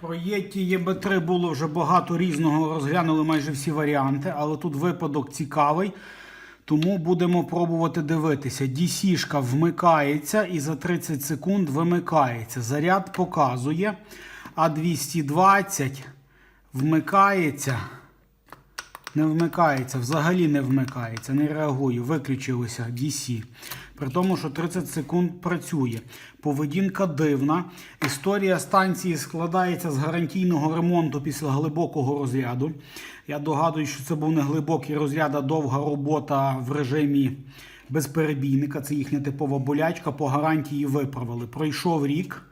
Про Єті ЄБ3 було вже багато різного, розглянули майже всі варіанти, але тут випадок цікавий. Тому будемо пробувати дивитися. DC-шка вмикається і за 30 секунд вимикається. Заряд показує. А 220 вмикається. Не вмикається, взагалі не вмикається, не реагує, виключилося DC. При тому, що 30 секунд працює. Поведінка дивна. Історія станції складається з гарантійного ремонту після глибокого розряду. Я догадуюсь, що це був не глибокий розряд, а довга робота в режимі безперебійника. Це їхня типова болячка. По гарантії виправили. Пройшов рік.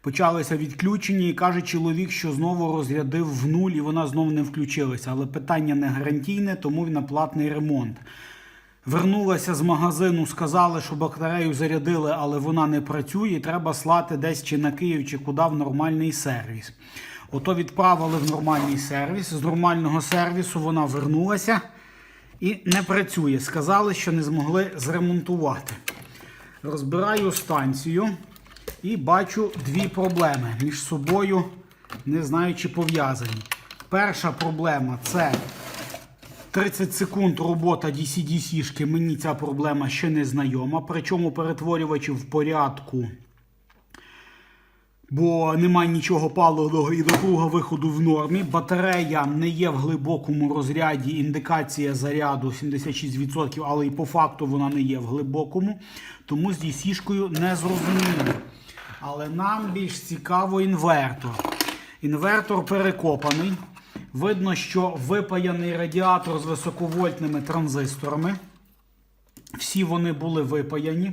Почалося відключення і каже чоловік, що знову розрядив в нуль і вона знову не включилася. Але питання не гарантійне, тому він на платний ремонт. Вернулася з магазину, сказали, що батарею зарядили, але вона не працює. Треба слати десь чи на Київ, чи куди в нормальний сервіс. Ото відправили в нормальний сервіс. З нормального сервісу вона вернулася і не працює. Сказали, що не змогли зремонтувати. Розбираю станцію і бачу дві проблеми між собою, не знаю, чи пов'язані. Перша проблема це 30 секунд робота DC-DC-шки. Мені ця проблема ще не знайома. Причому перетворювачі в порядку. Бо немає нічого паливного і напруга виходу в нормі. Батарея не є в глибокому розряді. Індикація заряду 76%, але і по факту вона не є в глибокому. Тому з DC-шкою не зрозуміло. Але нам більш цікаво інвертор. Інвертор перекопаний. Видно, що випаяний радіатор з високовольтними транзисторами. Всі вони були випаяні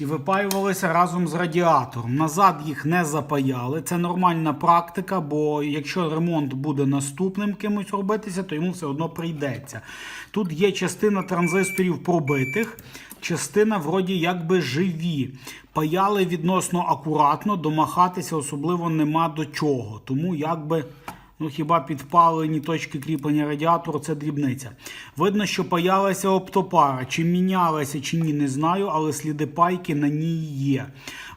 і випаювалися разом з радіатором. Назад їх не запаяли. Це нормальна практика, бо якщо ремонт буде наступним кимось робитися, то йому все одно прийдеться. Тут є частина транзисторів пробитих, частина вроді якби живі. Паяли відносно акуратно, домахатися особливо нема до чого. Тому якби. Ну, хіба підпалені точки кріплення радіатору це дрібниця. Видно, що паялася оптопара. Чи мінялася, чи ні, не знаю, але сліди пайки на ній є.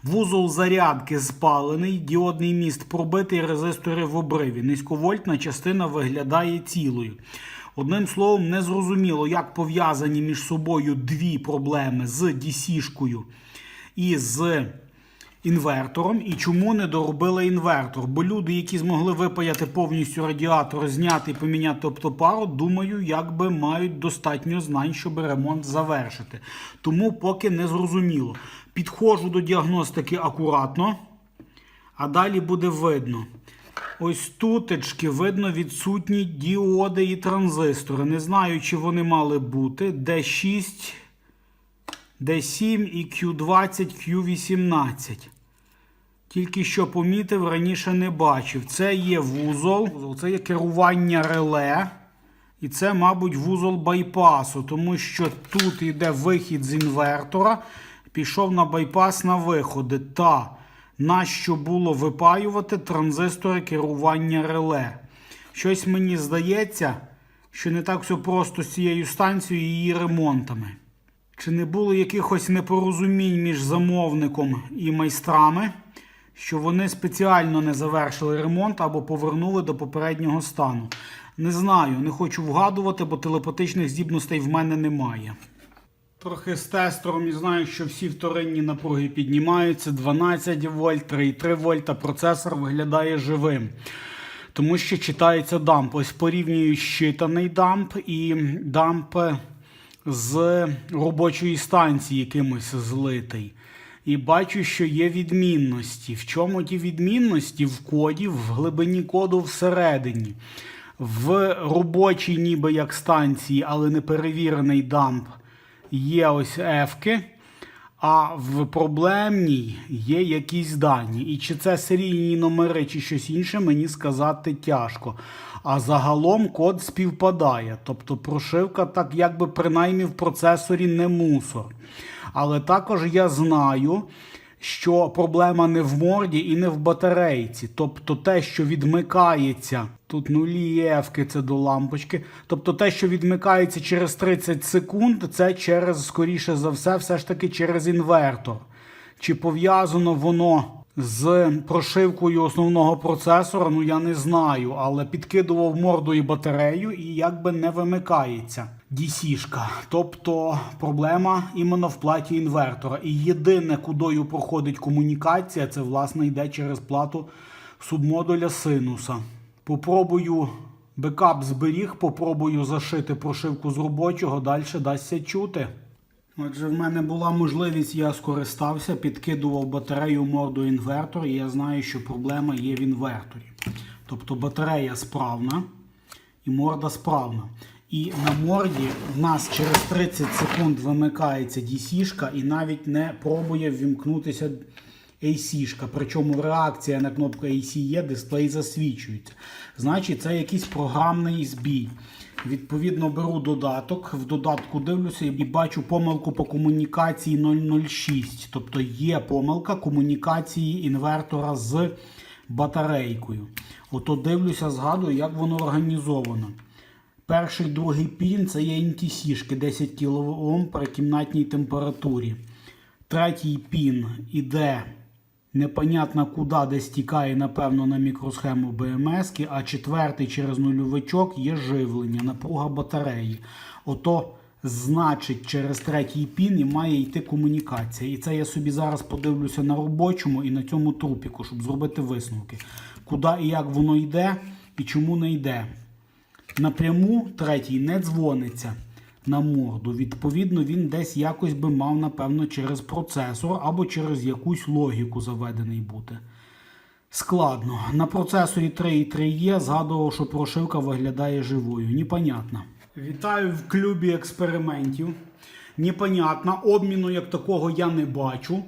Вузол зарядки спалений, діодний міст пробитий, резистори в обриві. Низьковольтна частина виглядає цілою. Одним словом, не зрозуміло, як пов'язані між собою дві проблеми з DC-шкою і з інвертором і чому не доробили інвертор. Бо люди, які змогли випаяти повністю радіатор, зняти і поміняти оптопару, думаю, якби мають достатньо знань, щоб ремонт завершити. Тому поки не зрозуміло. Підходжу до діагностики акуратно, а далі буде видно. Ось тутечки видно відсутні діоди і транзистори. Не знаю, чи вони мали бути. D6 D7 і Q20, Q18. Тільки що помітив, раніше не бачив. Це є вузол, це є керування реле. І це, мабуть, вузол байпасу, тому що тут йде вихід з інвертора, пішов на байпас на виходи. Та нащо було випаювати транзистори керування реле. Щось мені здається, що не так все просто з цією станцією і її ремонтами. Чи не було якихось непорозумінь між замовником і майстрами, що вони спеціально не завершили ремонт або повернули до попереднього стану? Не знаю, не хочу вгадувати, бо телепатичних здібностей в мене немає. Трохи з тестером і знаю, що всі вторинні напруги піднімаються 12 вольт, 3,3 вольта. Процесор виглядає живим. Тому що читається дамп. Ось порівнюю щитаний дамп і дамп з робочої станції якимось злитий. І бачу, що є відмінності. В чому ті відмінності? В коді, в глибині коду всередині. В робочій, ніби як станції, але не перевірений дамп, є ось ефки. А в проблемній є якісь дані. І чи це серійні номери, чи щось інше, мені сказати тяжко. А загалом код співпадає. Тобто прошивка, так якби принаймні в процесорі не мусор. Але також я знаю, що проблема не в морді і не в батарейці. Тобто те, що відмикається, тут нулі ефки, це до лампочки. Тобто те, що відмикається через 30 секунд, це через, скоріше за все, все ж таки через інвертор. Чи пов'язано воно з прошивкою основного процесора, ну я не знаю, але підкидував морду і батарею, і якби не вимикається DC-шка. Тобто проблема іменно в платі інвертора. І єдине, кудою проходить комунікація, це власне йде через плату субмодуля синуса. Попробую бекап зберіг, попробую зашити прошивку з робочого, далі дасться чути. Отже, в мене була можливість, я скористався, підкидував батарею морду інвертор, і я знаю, що проблема є в інверторі. Тобто батарея справна і морда справна. І на морді в нас через 30 секунд вимикається DC-шка і навіть не пробує ввімкнутися AC-шка. Причому реакція на кнопку AC є, дисплей засвічується. Значить, це якийсь програмний збій. Відповідно, беру додаток. В додатку дивлюся і бачу помилку по комунікації 006. Тобто є помилка комунікації інвертора з батарейкою. Ото дивлюся, згадую, як воно організовано. Перший другий пін це є NTC-шки 10 кОм при кімнатній температурі. Третій пін іде непонятно куди, де стікає, напевно, на мікросхему БМС, а четвертий через нульовичок є живлення, напруга батареї. Ото значить через третій пін і має йти комунікація. І це я собі зараз подивлюся на робочому і на цьому трупіку, щоб зробити висновки. Куди і як воно йде і чому не йде. Напряму третій не дзвониться на морду. Відповідно, він десь якось би мав, напевно, через процесор або через якусь логіку заведений бути. Складно. На процесорі 3.3 є, згадував, що прошивка виглядає живою. Непонятно. Вітаю в клубі експериментів. Непонятно. Обміну як такого я не бачу.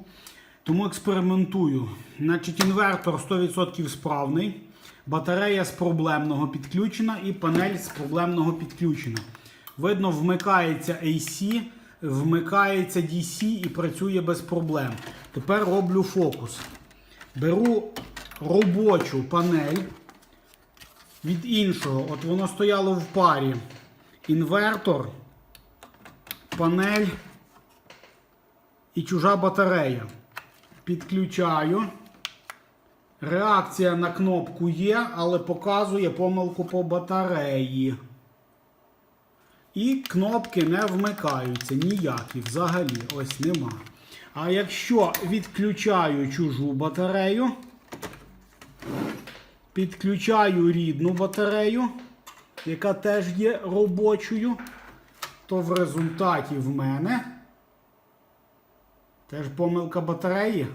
Тому експериментую. Значить, інвертор 100% справний. Батарея з проблемного підключена і панель з проблемного підключена. Видно, вмикається AC, вмикається DC і працює без проблем. Тепер роблю фокус. Беру робочу панель від іншого. От воно стояло в парі. Інвертор, панель і чужа батарея. Підключаю. Реакція на кнопку є, але показує помилку по батареї. І кнопки не вмикаються ніякі взагалі. Ось нема. А якщо відключаю чужу батарею, підключаю рідну батарею, яка теж є робочою, то в результаті в мене теж помилка батареї.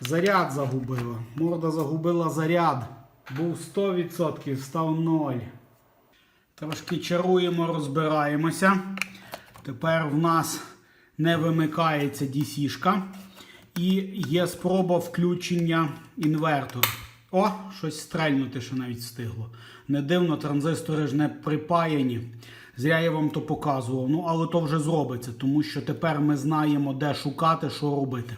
Заряд загубила. Морда загубила заряд. Був 100%, став 0. Трошки чаруємо, розбираємося. Тепер в нас не вимикається DC-шка. І є спроба включення інвертора. О, щось стрельнути, що навіть встигло. Не дивно, транзистори ж не припаяні. Зря я вам то показував. Ну, але то вже зробиться, тому що тепер ми знаємо, де шукати, що робити.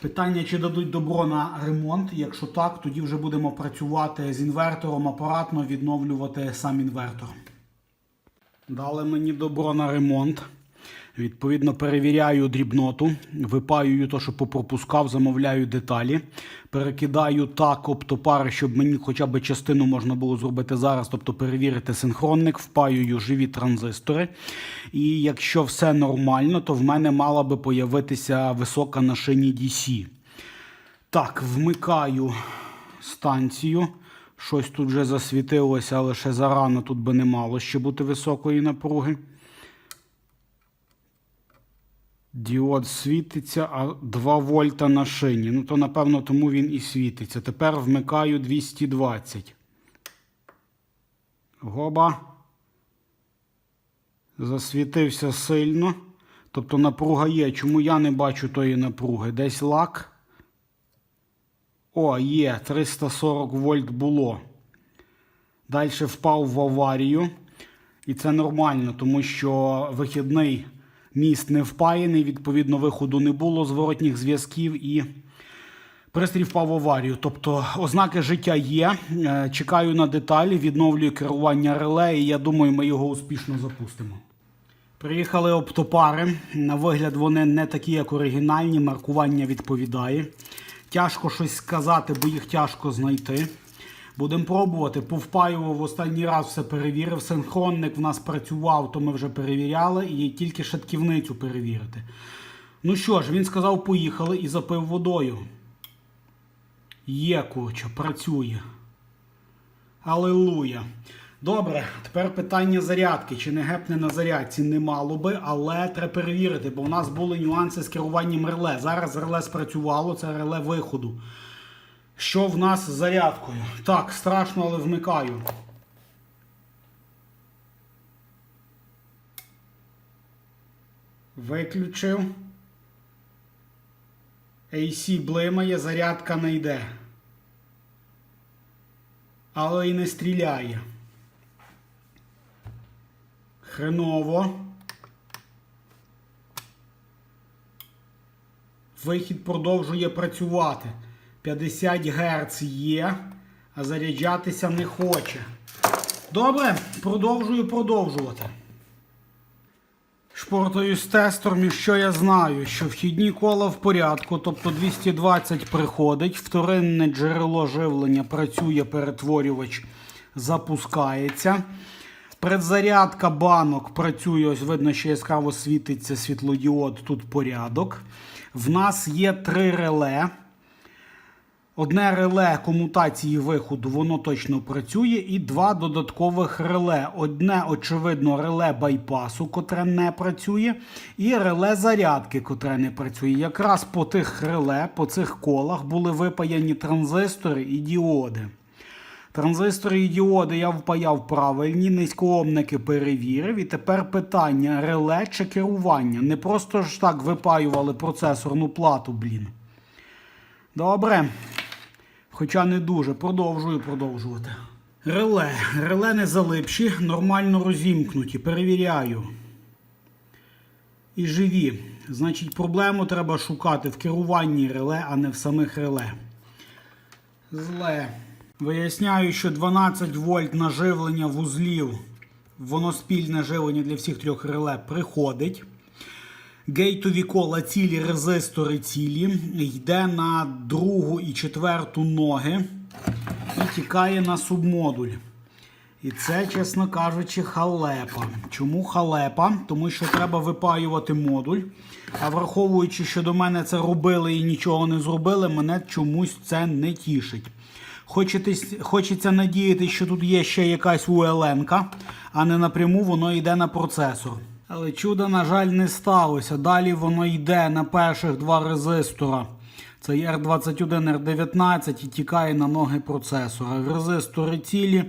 Питання, чи дадуть добро на ремонт. Якщо так, тоді вже будемо працювати з інвертором, апаратно відновлювати сам інвертор. Дали мені добро на ремонт. Відповідно, перевіряю дрібноту, випаюю те, що попропускав, замовляю деталі. Перекидаю так оптопари, щоб мені хоча б частину можна було зробити зараз, тобто перевірити синхронник, впаюю живі транзистори. І якщо все нормально, то в мене мала би появитися висока на шині DC. Так, вмикаю станцію. Щось тут вже засвітилося, але ще зарано тут би не мало ще бути високої напруги. Діод світиться, а 2 вольта на шині. Ну, то, напевно, тому він і світиться. Тепер вмикаю 220. Гоба. Засвітився сильно. Тобто напруга є. Чому я не бачу тої напруги? Десь лак. О, є, 340 вольт було. Далі впав в аварію. І це нормально, тому що вихідний міст не впаяний, відповідно, виходу не було зворотніх зв'язків і пристрій впав в аварію. Тобто ознаки життя є. Е, Чекаю на деталі, відновлюю керування реле, і я думаю, ми його успішно запустимо. Приїхали оптопари. На вигляд вони не такі, як оригінальні, маркування відповідає. Тяжко щось сказати, бо їх тяжко знайти. Будемо пробувати. Повпаював останній раз все перевірив. Синхронник в нас працював, то ми вже перевіряли, і тільки шатківницю перевірити. Ну що ж, він сказав, поїхали і запив водою. Є, курча, працює. Алілуя. Добре, тепер питання зарядки. Чи не гепне на зарядці? Не мало би, але треба перевірити, бо у нас були нюанси з керуванням реле. Зараз реле спрацювало, це реле виходу. Що в нас з зарядкою? Так, страшно, але вмикаю. Виключив. AC блимає, зарядка не йде. Але і не стріляє. Хреново. Вихід продовжує працювати. 50 Гц є, а заряджатися не хоче. Добре, продовжую продовжувати. Шпортою з тестором, і що я знаю, що вхідні кола в порядку, тобто 220 приходить, вторинне джерело живлення працює, перетворювач запускається. Предзарядка банок працює, ось видно, що яскраво світиться світлодіод, тут порядок. В нас є три реле. Одне реле комутації виходу, воно точно працює, і два додаткових реле. Одне, очевидно, реле байпасу, котре не працює, і реле зарядки, котре не працює. Якраз по тих реле, по цих колах були випаяні транзистори і діоди. Транзистори і діоди я впаяв правильні, низькоомники перевірив. І тепер питання: реле чи керування. Не просто ж так випаювали процесорну плату, блін. Добре. Хоча не дуже. Продовжую продовжувати. Реле. Реле не залипші, нормально розімкнуті. Перевіряю. І живі. Значить, проблему треба шукати в керуванні реле, а не в самих реле. Зле. Виясняю, що 12 вольт на живлення вузлів, воно спільне живлення для всіх трьох реле приходить. Гейтові кола цілі, резистори цілі, йде на другу і четверту ноги і тікає на субмодуль. І це, чесно кажучи, халепа. Чому халепа? Тому що треба випаювати модуль. А враховуючи, що до мене це робили і нічого не зробили, мене чомусь це не тішить. Хочеться надіятися, що тут є ще якась УЛН, а не напряму воно йде на процесор. Але чуда, на жаль, не сталося. Далі воно йде на перших два резистора. Це R21, R19 і тікає на ноги процесора. Резистори цілі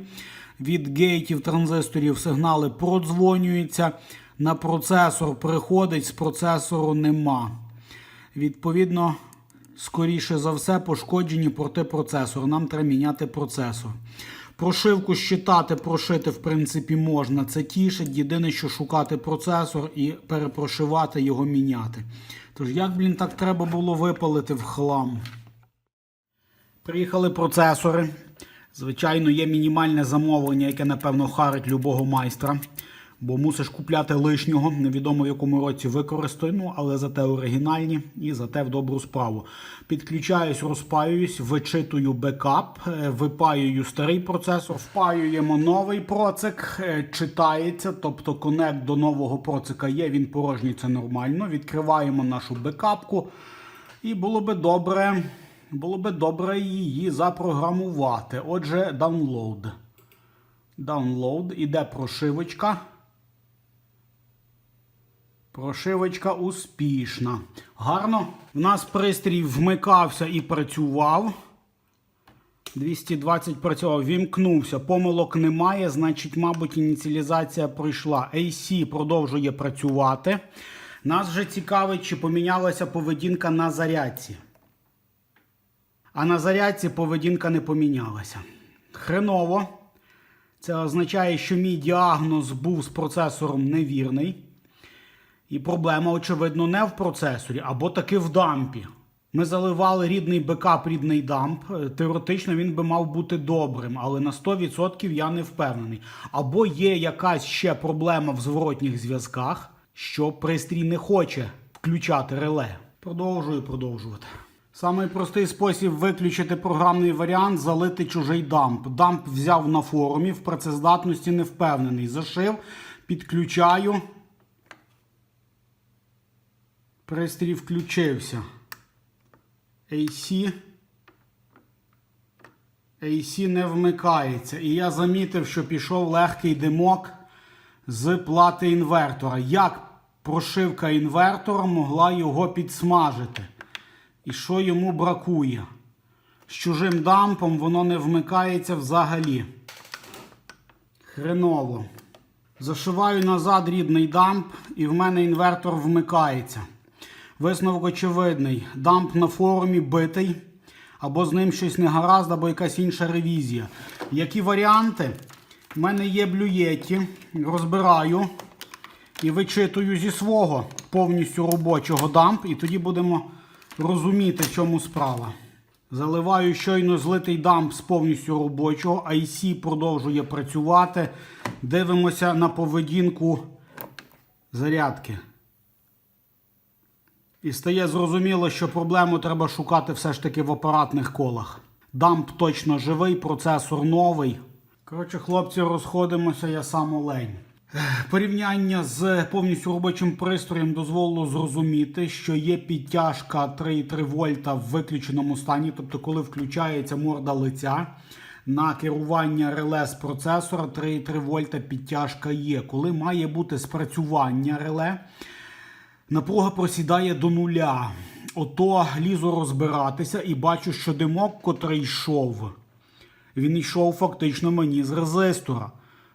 від гейтів транзисторів сигнали продзвонюються. На процесор приходить, з процесору нема. Відповідно, скоріше за все, пошкоджені порти процесору. Нам треба міняти процесор. Прошивку щитати, прошити, в принципі, можна. Це тішить. Єдине, що шукати процесор і перепрошивати його міняти. Тож, як, блін, так треба було випалити в хлам? Приїхали процесори. Звичайно, є мінімальне замовлення, яке, напевно, харить любого майстра. Бо мусиш купляти лишнього, невідомо в якому році використаю, ну, але зате оригінальні і зате в добру справу. Підключаюсь, розпаююсь, вичитую бекап, е, випаюю старий процесор, впаюємо новий процик, е, читається, тобто конект до нового процика є, він порожній, це нормально. Відкриваємо нашу бекапку. І було би добре, було би добре її запрограмувати. Отже, download. Download, іде прошивочка. Прошивочка успішна. Гарно. У нас пристрій вмикався і працював. 220 працював, вімкнувся. Помилок немає, значить, мабуть, ініціалізація пройшла. AC продовжує працювати. Нас вже цікавить, чи помінялася поведінка на зарядці. А на зарядці поведінка не помінялася. Хреново. Це означає, що мій діагноз був з процесором невірний. І проблема, очевидно, не в процесорі, або таки в дампі. Ми заливали рідний бекап, рідний дамп. Е, Теоретично він би мав бути добрим, але на 100% я не впевнений. Або є якась ще проблема в зворотніх зв'язках. що пристрій не хоче включати реле. Продовжую продовжувати. Самий простий спосіб виключити програмний варіант залити чужий дамп. Дамп взяв на форумі, в працездатності не впевнений. Зашив, підключаю. Пристрій включився. AC. AC не вмикається. І я замітив, що пішов легкий димок з плати інвертора. Як прошивка інвертора могла його підсмажити? І що йому бракує? З чужим дампом воно не вмикається взагалі. Хреново. Зашиваю назад рідний дамп, і в мене інвертор вмикається. Висновок очевидний. Дамп на форумі битий, або з ним щось не гаразд, або якась інша ревізія. Які варіанти? У мене є блюєті, розбираю і вичитую зі свого повністю робочого дамп, і тоді будемо розуміти, чому справа. Заливаю щойно злитий дамп з повністю робочого, IC продовжує працювати. Дивимося на поведінку зарядки. І стає зрозуміло, що проблему треба шукати все ж таки в апаратних колах. Дамп точно живий, процесор новий. Коротше, хлопці, розходимося, я сам олень. Порівняння з повністю робочим пристроєм дозволило зрозуміти, що є підтяжка 3,3 вольта в виключеному стані, тобто, коли включається морда лиця. На керування реле з процесора 3,3 вольта підтяжка є. Коли має бути спрацювання реле, Напруга просідає до нуля. Ото лізу розбиратися і бачу, що димок, котрий йшов, він йшов фактично мені з резистора.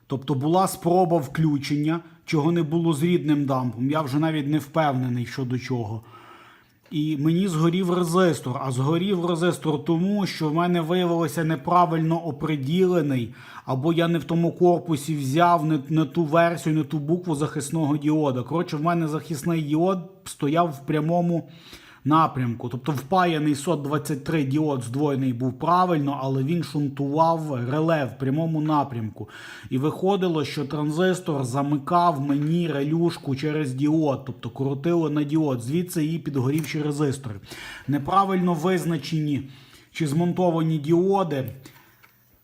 Тобто була спроба включення, чого не було з рідним дампом. Я вже навіть не впевнений щодо чого. І мені згорів резистор. А згорів резистор тому, що в мене виявилося неправильно оприділений, або я не в тому корпусі взяв не, не ту версію, не ту букву захисного діода. Коротше, в мене захисний діод стояв в прямому напрямку. Тобто впаяний сот 23 діод здвоєний був правильно, але він шунтував реле в прямому напрямку. І виходило, що транзистор замикав мені релюшку через діод, тобто крутило на діод, звідси її підгорівші резистори. Неправильно визначені чи змонтовані діоди.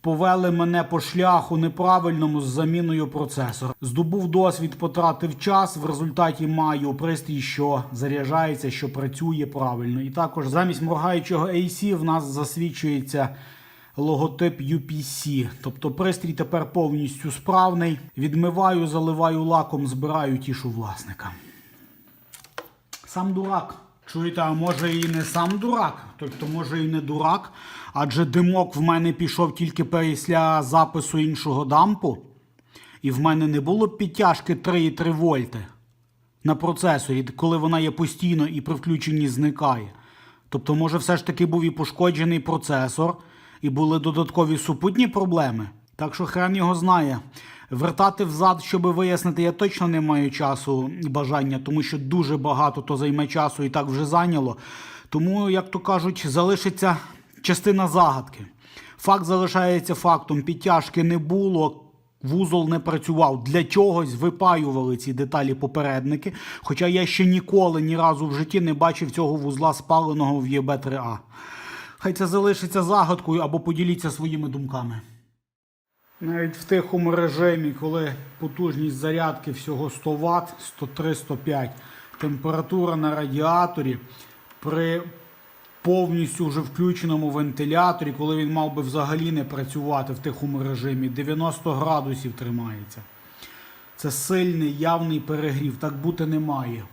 Повели мене по шляху неправильному з заміною процесора. Здобув досвід, потратив час. В результаті маю пристрій, що заряджається, що працює правильно. І також замість моргаючого AC в нас засвідчується логотип UPC. Тобто пристрій тепер повністю справний. Відмиваю, заливаю лаком, збираю, тішу власника. Сам дурак. Чуєте, а може і не сам дурак, тобто може і не дурак, адже димок в мене пішов тільки після запису іншого дампу, і в мене не було підтяжки 3,3 вольти на процесорі, коли вона є постійно і при включенні зникає. Тобто, може, все ж таки був і пошкоджений процесор, і були додаткові супутні проблеми. Так що хрен його знає. Вертати взад, щоб вияснити, я точно не маю часу і бажання, тому що дуже багато то займе часу і так вже зайняло. Тому, як то кажуть, залишиться частина загадки. Факт залишається фактом. Підтяжки не було. Вузол не працював. Для чогось випаювали ці деталі попередники. Хоча я ще ніколи ні разу в житті не бачив цього вузла спаленого в ЄБ3А. Хай це залишиться загадкою або поділіться своїми думками. Навіть в тихому режимі, коли потужність зарядки всього 100 Вт, 103-105, температура на радіаторі при повністю вже включеному вентиляторі, коли він мав би взагалі не працювати в тихому режимі, 90 градусів тримається. Це сильний явний перегрів, так бути не має.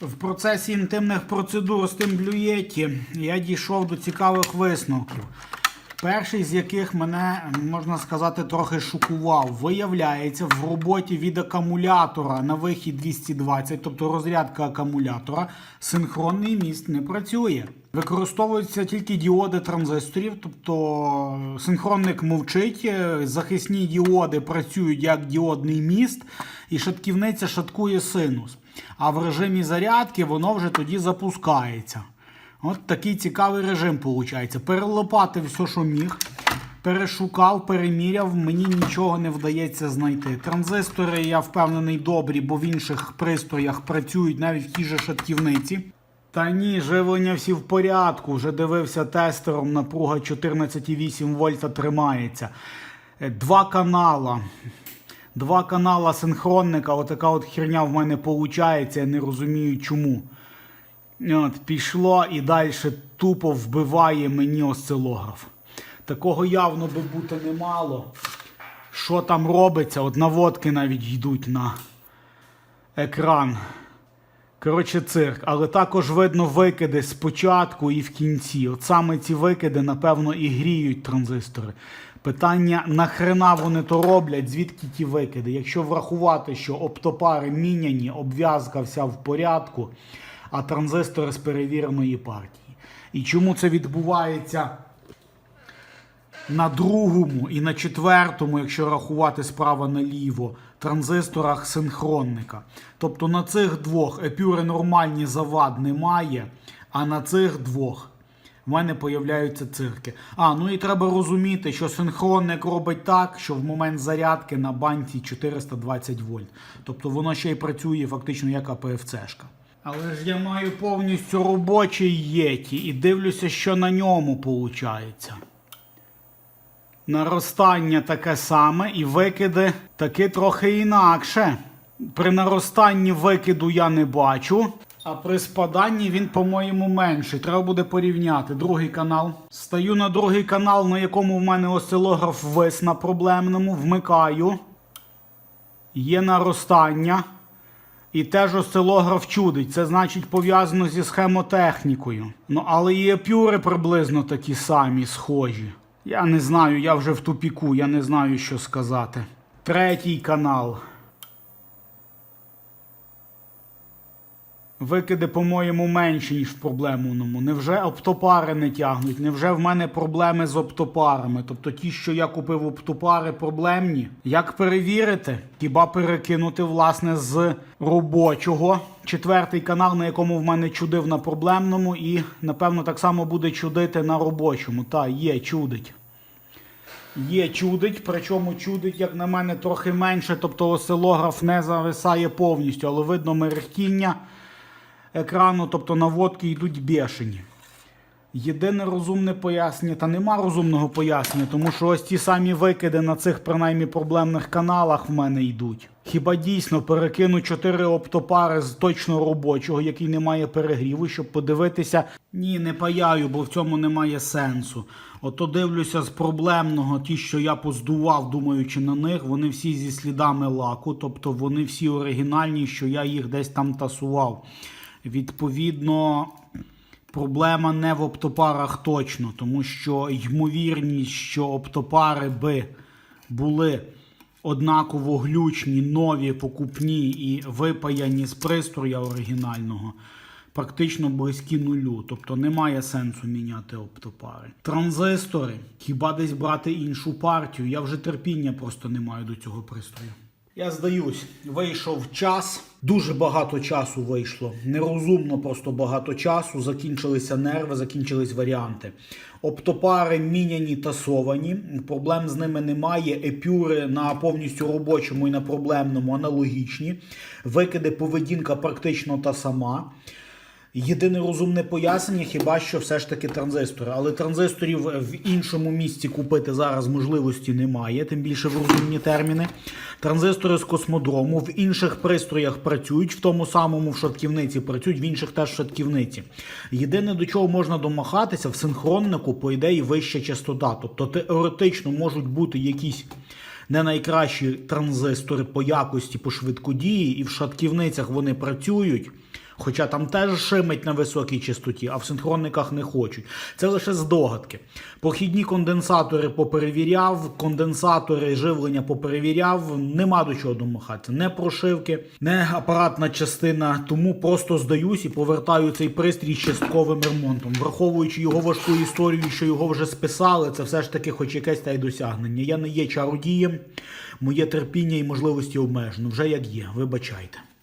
В процесі інтимних процедур з тим блюєті я дійшов до цікавих висновків. Перший з яких мене, можна сказати, трохи шокував. Виявляється, в роботі від акумулятора на вихід 220, тобто розрядка акумулятора, синхронний міст не працює. Використовуються тільки діоди транзисторів, тобто синхронник мовчить, захисні діоди працюють як діодний міст, і шатківниця шаткує синус. А в режимі зарядки воно вже тоді запускається. От такий цікавий режим виходить. Перелопати все, що міг. Перешукав, переміряв, мені нічого не вдається знайти. Транзистори, я впевнений, добрі, бо в інших пристроях працюють навіть в тій же шатківниці. Та ні, живлення всі в порядку. Вже дивився тестером, напруга 14,8 вольта тримається. Е, Два канала. Два канала синхронника. Отака от херня в мене виходить. Я не розумію чому. От, пішло і далі тупо вбиває мені осцилограф. Такого явно би бути не мало. Що там робиться? От наводки навіть йдуть на екран. Коротше, цирк. Але також видно викиди спочатку і в кінці. От саме ці викиди, напевно, і гріють транзистори. Питання, нахрена вони то роблять, звідки ті викиди? Якщо врахувати, що оптопари міняні, обв'язка вся в порядку, а транзистори з перевіреної партії. І чому це відбувається на другому і на четвертому, якщо рахувати справа наліво, транзисторах синхронника. Тобто на цих двох епюри нормальні завад немає, а на цих двох в мене появляються цирки. А, ну і треба розуміти, що синхронник робить так, що в момент зарядки на банці 420 вольт. Тобто воно ще й працює фактично як АПФЦшка. Але ж я маю повністю робочий єті і дивлюся, що на ньому виходить. Наростання таке саме і викиди таки трохи інакше. При наростанні викиду я не бачу, а при спаданні він, по-моєму, менший. Треба буде порівняти. Другий канал. Стаю на другий канал, на якому в мене осцилограф вис на проблемному. Вмикаю. Є наростання. І теж осцилограф чудить. Це значить пов'язано зі схемотехнікою. Ну, але і епюри приблизно такі самі, схожі. Я не знаю, я вже в тупіку, я не знаю, що сказати. Третій канал. Викиди, по-моєму, менші, ніж в проблемному. Невже оптопари не тягнуть? Невже в мене проблеми з оптопарами? Тобто ті, що я купив оптопари, проблемні? Як перевірити? Хіба перекинути, власне, з робочого? Четвертий канал, на якому в мене чудив на проблемному, і, напевно, так само буде чудити на робочому. Та, є, чудить. Є чудить, причому чудить, як на мене, трохи менше, тобто осцилограф не зависає повністю, але видно мерехтіння екрану, тобто наводки йдуть бешені. Єдине розумне пояснення, та нема розумного пояснення, тому що ось ті самі викиди на цих принаймні проблемних каналах в мене йдуть. Хіба дійсно перекину 4 оптопари з точно робочого, який не має перегріву, щоб подивитися. Ні, не паяю, бо в цьому немає сенсу. Ото дивлюся з проблемного, ті, що я поздував, думаючи на них, вони всі зі слідами лаку, тобто вони всі оригінальні, що я їх десь там тасував. Відповідно, проблема не в оптопарах точно, тому що ймовірність, що оптопари би були однаково глючні, нові, покупні і випаяні з пристроя оригінального, практично близькі нулю. Тобто немає сенсу міняти оптопари. Транзистори, хіба десь брати іншу партію? Я вже терпіння просто не маю до цього пристрою. Я здаюсь, вийшов час. Дуже багато часу вийшло. Нерозумно, просто багато часу. Закінчилися нерви, закінчились варіанти. Оптопари міняні тасовані. Проблем з ними немає. Епюри на повністю робочому і на проблемному аналогічні. Викиди поведінка практично та сама. Єдине розумне пояснення, хіба що все ж таки транзистори. Але транзисторів в іншому місці купити зараз можливості немає, тим більше в розумні терміни. Транзистори з космодрому в інших пристроях працюють, в тому самому в шатківниці працюють, в інших теж в шатківниці. Єдине до чого можна домахатися, в синхроннику, по ідеї, вища частота. Тобто теоретично можуть бути якісь не найкращі транзистори по якості, по швидкодії, і в шатківницях вони працюють. Хоча там теж шимить на високій частоті, а в синхронниках не хочуть. Це лише здогадки. Похідні конденсатори поперевіряв, конденсатори живлення поперевіряв. Нема до чого домахатися. Не прошивки, не апаратна частина. Тому просто здаюсь і повертаю цей пристрій з частковим ремонтом. Враховуючи його важку історію, що його вже списали, це все ж таки хоч якесь та й досягнення. Я не є чародієм, моє терпіння і можливості обмежено. Вже як є, вибачайте.